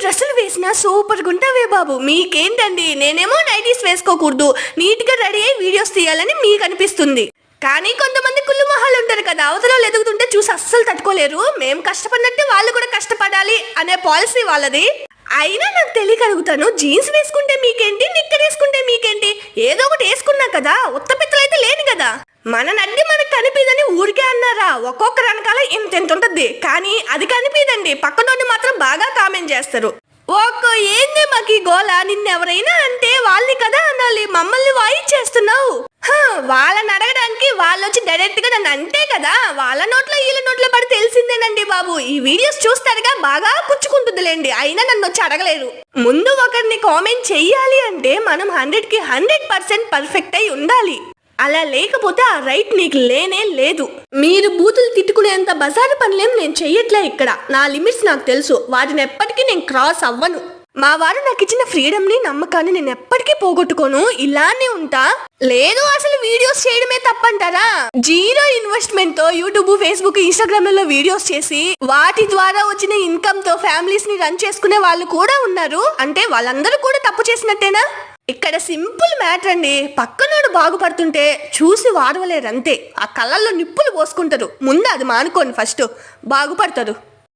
డ్రెస్సులు వేసినా సూపర్ గుంటావే బాబు. మీకేంటండి నేనేమో నైటీస్ వేసుకోకూడదు. నీట్గా రెడీ అయ్యి వీడియోస్ తీయాలని మీకు అనిపిస్తుంది కానీ కొంతమంది కుళ్ళు మొహాలు ఉంటారు కదా అవతలలో ఎదుగుతుంటే చూసి అస్సలు తట్టుకోలేరు. మేము కష్టపడినట్టే వాళ్ళు కూడా కష్టపడాలి అనే పాలసీ వాళ్ళది. అయినా నాకు తెలియక అడుగుతాను జీన్స్ వేసుకుంటే మీకేంటి నిక్కర్ వేసుకుంటే మీకేంటి? ఏదో ఒకటి వేసుకున్నా కదా ఉత్త పిత్తలైతే లేని కదా. మన నడ్డి మనకు కనిపిదని ఊరికే అన్నారా? ఒక్కొక్క రనకాల ఇంత ఇంత ఉంటుంది. కానీ అది కనిపిదండి పక్కనోడిని మాత్రం బాగా చేస్తారు. ఓకో ఏంది మాకు ఈ గోల? నిన్నెవరైనా అంటే వాళ్ళని కదా అనాలి. మమ్మల్ని వాయిచ్చేస్తున్నావు చేస్తున్నావు. వాళ్ళని అడగడానికి వాళ్ళు వచ్చి డైరెక్ట్గా నన్ను అంతే కదా? వాళ్ళ నోట్లో వీళ్ళ నోట్లో పడి తెలిసిందేనండి బాబు. ఈ వీడియోస్ చూస్తారుగా బాగా పుచ్చుకుంటుందిలేండి. అయినా నన్ను వచ్చి అడగలేరు. ముందు ఒకరిని కామెంట్ చెయ్యాలి అంటే మనం హండ్రెడ్కి హండ్రెడ్ పర్సెంట్ పర్ఫెక్ట్ అయి ఉండాలి. అలా లేకపోతే ఆ రైట్ నీకు లేనే లేదు. మీరు బూతులు తిట్టుకునేంత బజారు పనులేం నేను చెయ్యట్లే ఇక్కడ. నా లిమిట్స్ నాకు తెలుసు. వాటిని ఎప్పటికీ నేను క్రాస్ అవ్వను. మా వారు నాకు ఇచ్చిన ఫ్రీడమ్ని నమ్మకాన్ని నేను ఎప్పటికీ పోగొట్టుకోను. ఇలానే ఉంటా. లేదు అసలు వీడియోస్ చేయడమే తప్పంటారా? జీరో ఇన్వెస్ట్మెంట్తో యూట్యూబ్ ఫేస్బుక్ ఇన్స్టాగ్రామ్లో వీడియోస్ చేసి వాటి ద్వారా వచ్చిన ఇన్కమ్తో ఫ్యామిలీస్ని రన్ చేసుకునే వాళ్ళు కూడా ఉన్నారు. అంటే వాళ్ళందరూ కూడా తప్పు చేసినట్టేనా? ఇక్కడ సింపుల్ మ్యాటర్ అండి. పక్కనోడు బాగుపడుతుంటే చూసి వాడవలేరు అంతే. ఆ కళ్ళల్లో నిప్పులు పోసుకుంటారు. ముందు అది మానుకోండి ఫస్ట్. బాగుపడతారు.